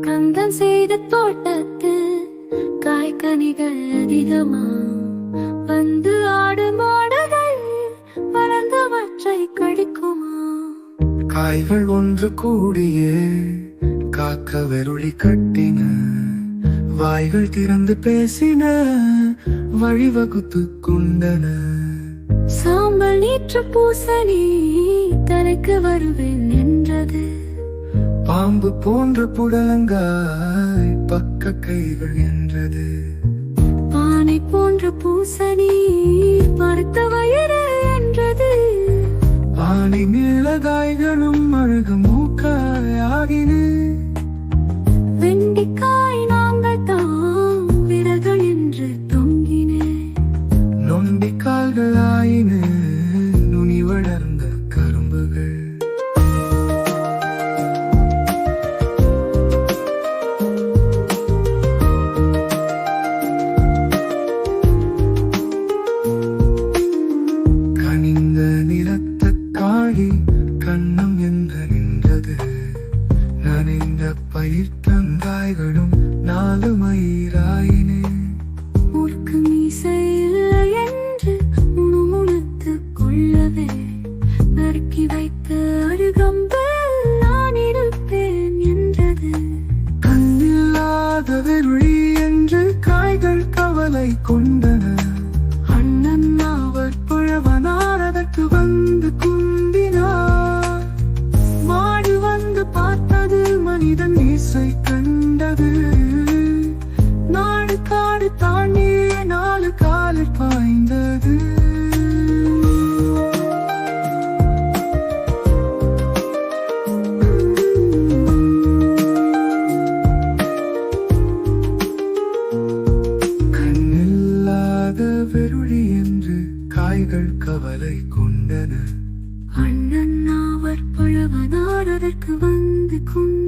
கந்தன் செய்த தோட்டத்து காய்கனிகள் அதிகமா வந்து ஆடு மாடுகள் வளர்ந்தவற்றை கடிக்குமா? காய்கள் ஒன்று கூடியே காக்க வெருளி கட்டின. வாய்கள் திறந்து பேசின வழிவகுத்து கொண்டன. சாம்பல் நீற்று பூசணி தனக்கு வருவேன் என்றது. பாம்பு போன்ற புடலங்காய் பக்க கைகள் என்றது பானை போன்ற பூசணி பருத்த வயிறு என்றது. பானை நீளகாய்களும் அழகு மூக்காய் ஆகின. வெண்டிக்காய் நாங்கள் தான் விரல்கள் என்று தொங்கினேன் நொண்டி கால்கள் ஆயின நாலு மயிராயினே ஊருக்கு மீசை இல்லை என்று முணுமுணுத்துக் கொள்ளவே நறுக்கி வைத்த அருகம்பு நான் இருப்பேன் என்றது. கண்ணில்லாத வெருளி என்று காய்கள் கவலை கொண்டன. அண்ணன் அவர் புழவனார் அதற்கு வந்து குந்தினார் மாடு வந்து பார்த்தது மனிதன் இசை கண்டது. கண்கள் கவலை கொண்டன. அண்ணன் அவர் பழவனார் அதற்கு வந்து கொண்ட